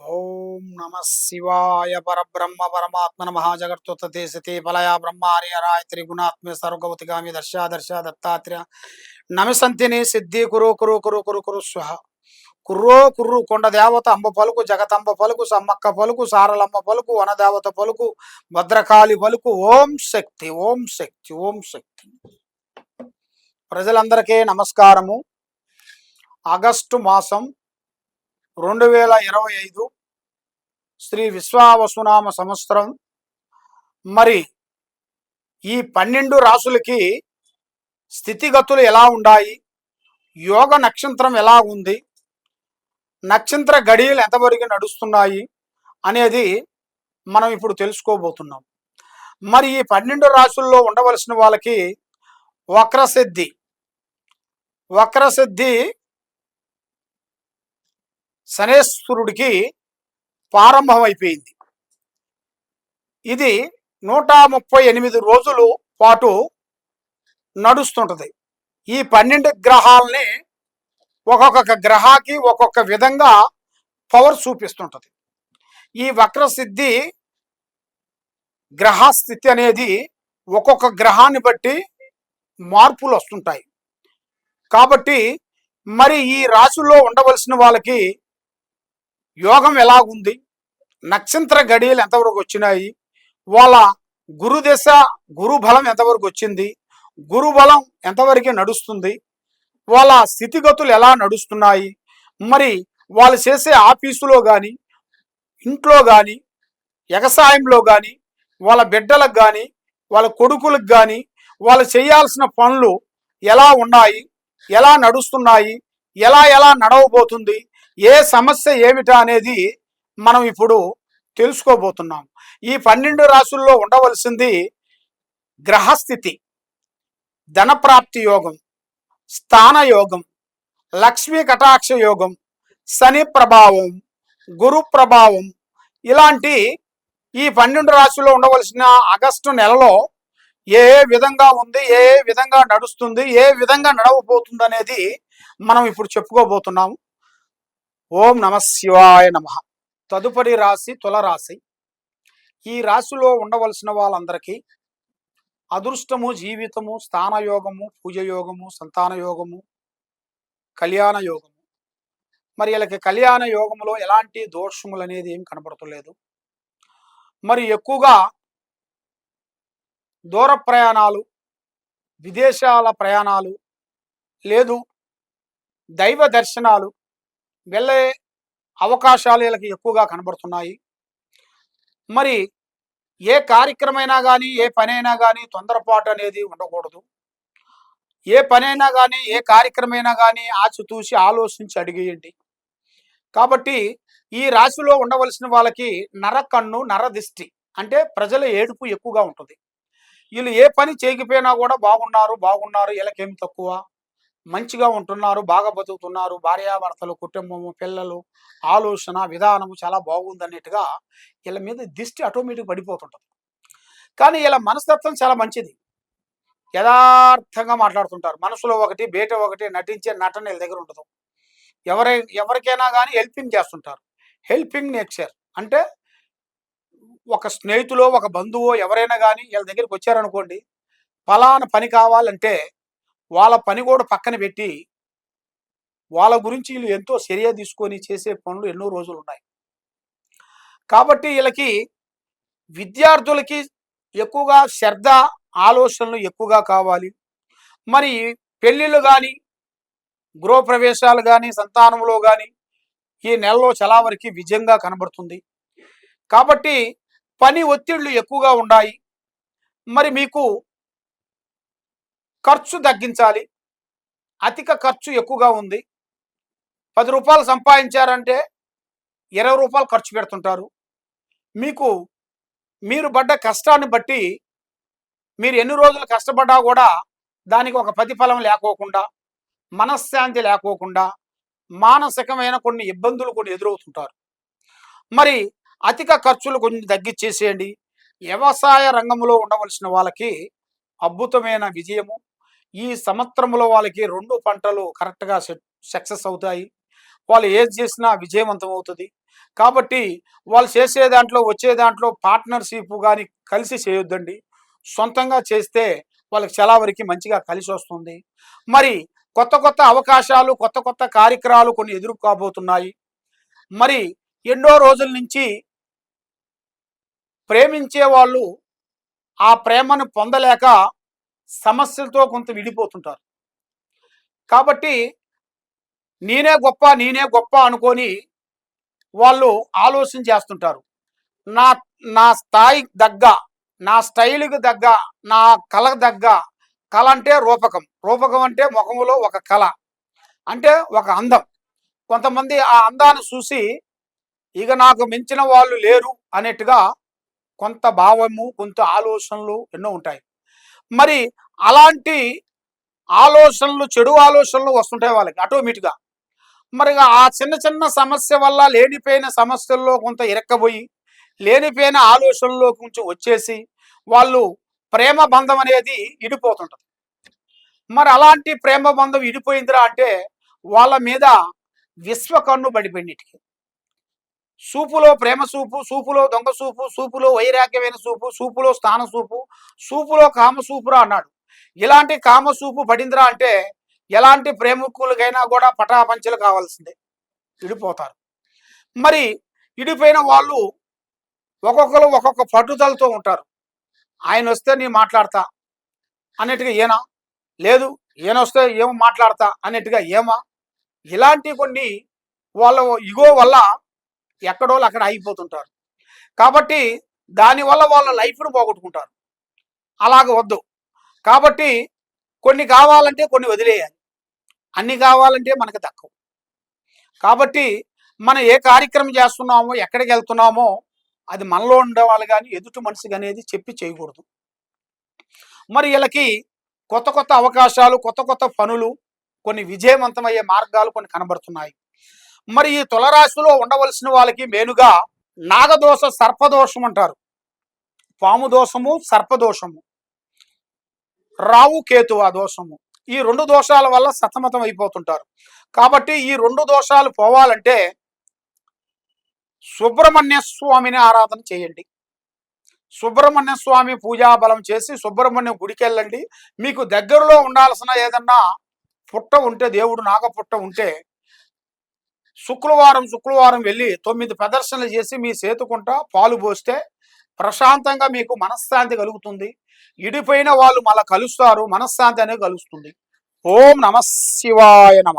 ఓం నమ శివాయ పరబ్రహ్మ పరమాత్మ నమ దేశతే సతే ఫలయ బ్రహ్మార్య రాయ త్రిగుణాత్మ సర్వగవతిగామి దర్శా దర్శ దత్తాత్రేయ నమిసంతిని సిద్ధి కురు కురు కురు కురు కురు స్వహ కుర్రో కుర్రు కొండ దేవత అంబ పలుకు జగతంబ పలుకు సమ్మక్క పలుకు సారలమ్మ పలుకు వనదేవత పలుకు భద్రకాళి పలుకు ఓం శక్తి ఓం శక్తి ఓం శక్తి. ప్రజలందరికీ నమస్కారము. ఆగస్టు మాసం రెండు వేల ఇరవై ఐదు శ్రీ విశ్వావసునామ సంవత్సరం. మరి ఈ పన్నెండు రాసులకి స్థితిగతులు ఎలా ఉన్నాయి యోగ నక్షత్రం ఎలా ఉంది? నక్షత్ర గడియలు ఎంతవరకు నడుస్తున్నాయి? అనేది మనం ఇప్పుడు తెలుసుకోబోతున్నాం. మరి ఈ పన్నెండు రాసుల్లో ఉండవలసిన వాళ్ళకి వక్రసిద్ధి. వక్రసిద్ధి శనేశ్వరుడికి ప్రారంభమైపోయింది. ఇది నూట ముప్పై ఎనిమిది రోజులు పాటు నడుస్తుంటుంది. ఈ పన్నెండు గ్రహాలని ఒక్కొక్క గ్రహాకి ఒక్కొక్క విధంగా పవర్ చూపిస్తుంటుంది. ఈ వక్రసిద్ధి గ్రహస్థితి అనేది ఒక్కొక్క గ్రహాన్ని బట్టి మార్పులు వస్తుంటాయి. కాబట్టి మరి ఈ రాశుల్లో ఉండవలసిన వాళ్ళకి యోగం ఎలాగుంది నక్షత్ర గడియలు ఎంతవరకు వచ్చినాయి? వాళ్ళ గురుదశ గురు బలం ఎంతవరకు వచ్చింది? గురు బలం ఎంతవరకు నడుస్తుంది? వాళ్ళ స్థితిగతులు ఎలా నడుస్తున్నాయి? మరి వాళ్ళు చేసే ఆఫీసులో కానీ ఇంట్లో కానీ వ్యవసాయంలో కానీ వాళ్ళ బిడ్డలకు కానీ వాళ్ళ కొడుకులకు కానీ వాళ్ళు చేయాల్సిన పనులు ఎలా ఉన్నాయి? ఎలా నడుస్తున్నాయి? ఎలా ఎలా నడవబోతుంది? ఏ సమస్య ఏమిటా అనేది మనం ఇప్పుడు తెలుసుకోబోతున్నాం. ఈ పన్నెండు రాసుల్లో ఉండవలసింది గ్రహస్థితి ధనప్రాప్తి యోగం స్థాన యోగం లక్ష్మీ కటాక్ష యోగం శని ప్రభావం గురు ప్రభావం ఇలాంటి ఈ పన్నెండు రాశుల్లో ఉండవలసిన ఆగస్టు నెలలో ఏ ఏ విధంగా ఉంది ఏ ఏ విధంగా నడుస్తుంది ఏ విధంగా నడవబోతుంది అనేది మనం ఇప్పుడు చెప్పుకోబోతున్నాము ఓం నమ శివాయ నమ. తదుపరి రాశి తులరాశి ఈ రాశిలో ఉండవలసిన వాళ్ళందరికీ అదృష్టము జీవితము స్థానయోగము పూజ యోగము సంతాన యోగము కళ్యాణ యోగము. మరి వీళ్ళకి కళ్యాణ యోగములో ఎలాంటి దోషములు అనేది ఏం కనబడతలేదు. మరి ఎక్కువగా దూర ప్రయాణాలు విదేశాల ప్రయాణాలు లేదు దైవ దర్శనాలు వెళ్ళే అవకాశాలు వీళ్ళకి ఎక్కువగా కనబడుతున్నాయి. మరి ఏ కార్యక్రమైనా కానీ ఏ పనైనా కానీ తొందరపాటు అనేది ఉండకూడదు. ఏ పనైనా కానీ ఏ కార్యక్రమైనా కానీ ఆచితూసి ఆలోచించి అడిగేయండి. కాబట్టి ఈ రాశిలో ఉండవలసిన వాళ్ళకి నరకన్ను నరదిష్టి అంటే ప్రజల ఏడుపు ఎక్కువగా ఉంటుంది. వీళ్ళు ఏ పని చేయకపోయినా కూడా బాగున్నారు బాగున్నారు వీళ్ళకేమి తక్కువ? మంచిగా ఉంటున్నారు బాగా బతుకుతున్నారు భార్యాభర్తలు కుటుంబము పిల్లలు ఆలోచన విధానము చాలా బాగుంది అన్నట్టుగా వీళ్ళ మీద దిష్టి ఆటోమేటిక్ పడిపోతుంటుంది. కానీ వీళ్ళ మనస్తత్వం చాలా మంచిది. యథార్థంగా మాట్లాడుతుంటారు. మనసులో ఒకటి బయట ఒకటి నటించే నటన వీళ్ళ దగ్గర ఉండదు. ఎవరై ఎవరికైనా కానీ హెల్పింగ్ చేస్తుంటారు. హెల్పింగ్ నేచర్ అంటే ఒక స్నేహితులో ఒక బంధువో ఎవరైనా కానీ వీళ్ళ దగ్గరికి వచ్చారనుకోండి ఫలానా పని కావాలంటే వాళ్ళ పని కూడా పక్కన పెట్టి వాళ్ళ గురించి వీళ్ళు ఎంతో చర్య తీసుకొని చేసే పనులు ఎన్నో రోజులు ఉన్నాయి. కాబట్టి వీళ్ళకి విద్యార్థులకి ఎక్కువగా శ్రద్ధ ఆలోచనలు ఎక్కువగా కావాలి. మరి పెళ్ళిళ్ళు కానీ గృహప్రవేశాలు కానీ సంతానంలో కానీ ఈ నెలలో చాలా వరకు విజయంగా కనబడుతుంది. కాబట్టి పని ఒత్తిళ్ళు ఎక్కువగా ఉన్నాయి మరి మీకు ఖర్చు తగ్గించాలి. అధిక ఖర్చు ఎక్కువగా ఉంది. పది రూపాయలు సంపాదించారంటే ఇరవై రూపాయలు ఖర్చు పెడుతుంటారు. మీకు మీరు పడ్డ కష్టాన్ని బట్టి మీరు ఎన్ని రోజులు కష్టపడ్డా కూడా దానికి ఒక ప్రతిఫలం లేకోకుండా మనశ్శాంతి లేకోకుండా మానసికమైన కొన్ని ఇబ్బందులు కొన్ని ఎదురవుతుంటారు. మరి అధిక ఖర్చులు కొంచెం తగ్గించేసేయండి వ్యవసాయ రంగంలో ఉండవలసిన వాళ్ళకి అద్భుతమైన విజయము ఈ సంవత్సరంలో వాళ్ళకి రెండు పంటలు కరెక్ట్గా సక్సెస్ అవుతాయి. వాళ్ళు ఏది చేసినా విజయవంతం అవుతుంది. కాబట్టి వాళ్ళు చేసే దాంట్లో వచ్చే దాంట్లో పార్ట్నర్షిప్ కానీ కలిసి చేయొద్దండి. సొంతంగా చేస్తే వాళ్ళకి చాలా వరకు మంచిగా కలిసి వస్తుంది. మరి కొత్త కొత్త అవకాశాలు కొత్త కొత్త కార్యక్రమాలు కొన్ని ఎదురు కాబోతున్నాయి. మరి ఎన్నో రోజుల నుంచి ప్రేమించే వాళ్ళు ఆ ప్రేమను పొందలేక సమస్యలతో కొంత విడిపోతుంటారు. కాబట్టి నేనే గొప్ప నేనే గొప్ప అనుకొని వాళ్ళు ఆలోచన చేస్తుంటారు. నా నా స్థాయి దగ్గ నా స్టైల్కి దగ్గ నా కళకు దగ్గ కళ అంటే రూపకం. రూపకం అంటే ముఖములో ఒక కళ అంటే ఒక అందం. కొంతమంది ఆ అందాన్ని చూసి ఇక నాకు మించిన వాళ్ళు లేరు అనేట్టుగా కొంత భావము కొంత ఆలోచనలు ఎన్నో ఉంటాయి. మరి అలాంటి ఆలోచనలు చెడు ఆలోచనలు వస్తుంటాయి వాళ్ళకి ఆటోమేటిక్గా మరి ఆ చిన్న చిన్న సమస్య వల్ల లేనిపోయిన సమస్యల్లో కొంత ఇరక్కబోయి లేనిపోయిన ఆలోచనలో కొంచెం వచ్చేసి వాళ్ళు ప్రేమ బంధం అనేది ఇడిపోతుంటది. మరి అలాంటి ప్రేమ బంధం ఇడిపోయిందిరా అంటే వాళ్ళ మీద విశ్వకన్ను పడిపోయినటికి సూపులో ప్రేమ సూపు సూపులో దొంగ సూపు సూపులో వైరాగ్యమైన సూపు సూపులో స్థాన సూపు సూపులో కామ సూపురా అన్నాడు. ఇలాంటి కామ సూపు పడిందిరా అంటే ఎలాంటి ప్రేమికులకైనా కూడా పటాపంచలు కావాల్సిందే. విడిపోతారు మరి విడిపోయిన వాళ్ళు ఒక్కొక్కరు ఒక్కొక్క పట్టుదలతో ఉంటారు. ఆయన వస్తే నీ మాట్లాడతా అన్నట్టుగా ఈయన లేదు ఈయన వస్తే ఏమో మాట్లాడతా అన్నట్టుగా ఏమా? ఇలాంటి కొన్ని వాళ్ళ ఇగో వల్ల ఎక్కడో అక్కడ ఆగిపోతుంటారు. కాబట్టి దానివల్ల వాళ్ళ లైఫ్ను పోగొట్టుకుంటారు. అలాగ వద్దు. కాబట్టి కొన్ని కావాలంటే కొన్ని వదిలేయాలి. అన్ని కావాలంటే మనకు తక్కువ కాబట్టి మనం ఏ కార్యక్రమం చేస్తున్నామో ఎక్కడికి వెళ్తున్నామో అది మనలో ఉండేవాళ్ళు కానీ ఎదుటి మనిషికి అనేది చెప్పి చేయకూడదు. మరి వీళ్ళకి కొత్త కొత్త అవకాశాలు కొత్త కొత్త పనులు కొన్ని విజయవంతమయ్యే మార్గాలు కొన్ని కనబడుతున్నాయి. మరి ఈ తులరాశిలో ఉండవలసిన వాళ్ళకి మేలుగా నాగదోష సర్పదోషం అంటారు. పాము దోషము సర్పదోషము. రావు కేతువ దోషము. ఈ రెండు దోషాల వల్ల సతమతం అయిపోతుంటారు. కాబట్టి ఈ రెండు దోషాలు పోవాలంటే సుబ్రహ్మణ్య స్వామిని ఆరాధన చేయండి. సుబ్రహ్మణ్య స్వామి పూజా బలం చేసి సుబ్రహ్మణ్యం గుడికి వెళ్ళండి మీకు దగ్గరలో ఉండాల్సిన ఏదన్నా పుట్ట ఉంటే దేవుడు నాగ పుట్ట ఉంటే శుక్రవారం శుక్రవారం వెళ్ళి తొమ్మిది ప్రదర్శనలు చేసి మీ సేతుకుంట పాలు పోస్తే ప్రశాంతంగా మీకు మనశ్శాంతి కలుగుతుంది. ఇడిపోయిన వాళ్ళు మళ్ళా కలుస్తారు మనశ్శాంతి అనేది కలుస్తుంది ఓం నమ శివాయ నమ.